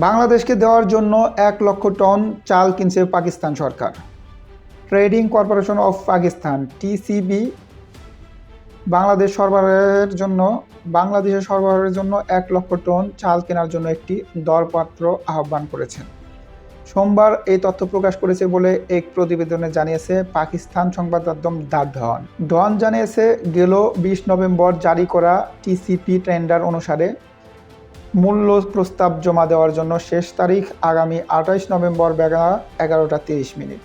বাংলাদেশকে দেওয়ার জন্য এক লক্ষ টন চাল কিনছে পাকিস্তান সরকার। Trading corporation of Pakistan TCB Bangladesh সরবরাহের জন্য, বাংলাদেশের সরবরাহের জন্য এক লক্ষ টন চাল কেনার জন্য একটি দরপত্র আহ্বান করেছেন। সোমবার এই তথ্য প্রকাশ করেছে বলে এক প্রতিবেদনে জানিয়েছে পাকিস্তান সংবাদ মাধ্যম দ্য ডন। ডন জানিয়েছে, গেল বিশ নভেম্বর জারি করা টিসিপি টেন্ডার অনুসারে মূল্য প্রস্তাব জমা দেওয়ার জন্য শেষ তারিখ আগামী আঠাইশ নভেম্বর বেলা এগারোটা তিরিশ মিনিট।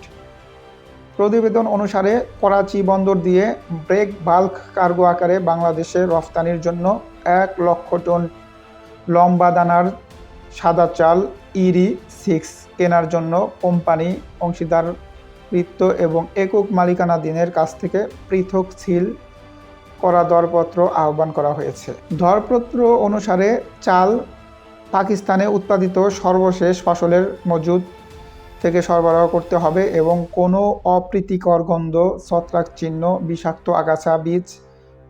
প্রতিবেদন অনুসারে করাচি বন্দর দিয়ে ব্রেক বাল্ক কার্গো আকারে বাংলাদেশে রফতানির জন্য এক লক্ষ টন লম্বা দানার সাদা চাল, ইরি, সিক্স কেনার জন্য কোম্পানি অংশীদারিত্ব এবং একক মালিকানাধীনের কাছ থেকে পৃথক সিল করা দরপত্র আহ্বান করা হয়েছে। দরপত্র অনুসারে চাল পাকিস্তানে উৎপাদিত সর্বশেষ ফসলের মজুদ থেকে সরবরাহ করতে হবে এবং কোনো অপ্রীতিকর গন্ধ, ছত্রাক চিহ্ন, বিষাক্ত আগাছা, বীজ,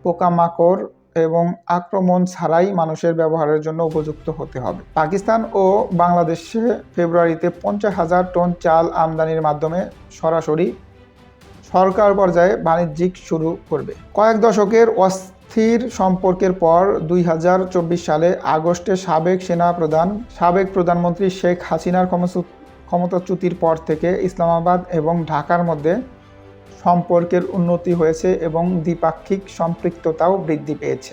পোকামাকড় এবং আক্রমণ ছাড়াই মানুষের ব্যবহারের জন্য উপযুক্ত হতে হবে। পাকিস্তান ও বাংলাদেশে ফেব্রুয়ারিতে পঞ্চাশ হাজার টন চাল আমদানির মাধ্যমে সরাসরি সরকার পর্যায়ে বাণিজ্যিক শুরু করবে। কয়েক দশকের অস্থির সম্পর্কের পর দুই হাজার চব্বিশ সালে আগস্টে সাবেক সেনা প্রধান, সাবেক প্রধানমন্ত্রী শেখ হাসিনার ক্ষমতাচ্যুতির পর থেকে ইসলামাবাদ এবং ঢাকার মধ্যে সম্পর্কের উন্নতি হয়েছে এবং দ্বিপাক্ষিক সম্পৃক্ততাও বৃদ্ধি পেয়েছে।